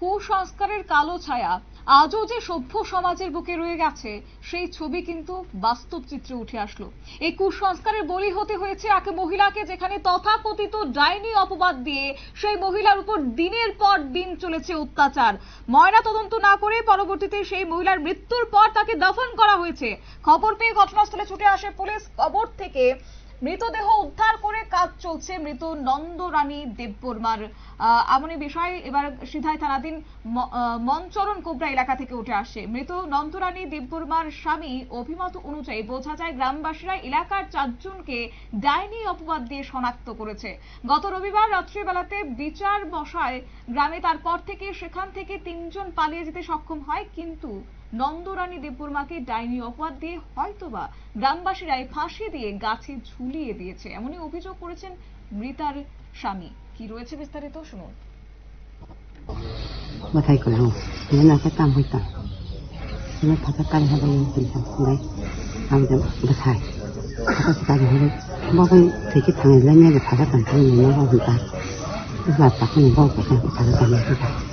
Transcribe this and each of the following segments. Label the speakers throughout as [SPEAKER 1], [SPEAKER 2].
[SPEAKER 1] কুসংস্কারের কালো ছায়া আজও যে সভ্য সমাজের বুকে রয়ে গেছে, সেই ছবি কিন্তু বাস্তব চিত্রে উঠে আসলো। এই কুসংস্কারের বলি হতে হয়েছে এক মহিলাকে যেখানে তথাকথিত ডাইনি অপবাদ দিয়ে সেই মহিলার উপর দিনের পর দিন চলেছে অত্যাচার। ময়না তদন্ত না করে পরবর্তীতে সেই মহিলার মৃত্যুর পর তাকে দফন করা হয়েছে। খবর পেয়ে ঘটনাস্থলে ছুটে আসে পুলিশ। কবর থেকে মৃতদেহ উদ্ধার করে কাজ চলছে মৃত নন্দরানী দেববর্মার। এমনই বিষয় এবার সিধাই থানাধীন ম- আহ, মনচরণ কোবরা এলাকা থেকে উঠে আসে। মৃত নন্দরানী দেববর্মার স্বামী অভিমত অনুযায়ী বোঝা যায় গ্রামবাসীরা এলাকার চারজনকে ডাইনি অপবাদ দিয়ে শনাক্ত করেছে। গত রবিবার রাত্রিবেলাতে বিচার বসায় গ্রামে তারপর থেকে সেখান থেকে তিনজন পালিয়ে যেতে সক্ষম হয় কিন্তু নন্দরানী দেববর্মাকে ডাইনি অপবাদ দিয়ে হয়তোবা গ্রামবাসীরা এই ফাঁসি দিয়ে গাছে ঝুলিয়ে দিয়েছে। এমনই অভিযোগ করেছেন মৃতার স্বামী। কি রয়েছে বিস্তারিত শুনুন।
[SPEAKER 2] মাথায় করলাম না কাম হইতাম। না থাকা কালে হবে বলতাম ভাই তো বাসায়। থাকা কালে হবে বাবাই থেকে থাঙলে নিয়ে থাকা হবে না, বাবা বাবা তখন বাবা থাকা থাকা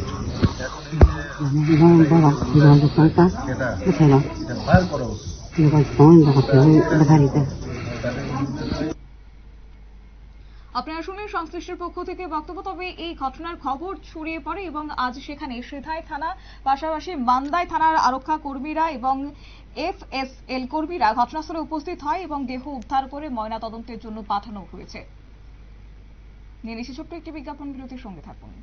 [SPEAKER 1] আপনারা শুনলেন সংশ্লিষ্টের পক্ষ থেকে বক্তব্য, তবে এই ঘটনার খবর ছড়িয়ে পড়ে এবং আজ সেখানে সেথাই থানা, পাশাপাশি মান্দাই থানার আরক্ষা কর্মীরা এবং এফএসএল কর্মীরা ঘটনাস্থলে উপস্থিত হয় এবং দেহ উদ্ধার করে ময়না তদন্তের জন্য পাঠানো হয়েছে। নিয়ে ছোট্ট একটি বিজ্ঞাপন, বিরতির সঙ্গে থাকুন।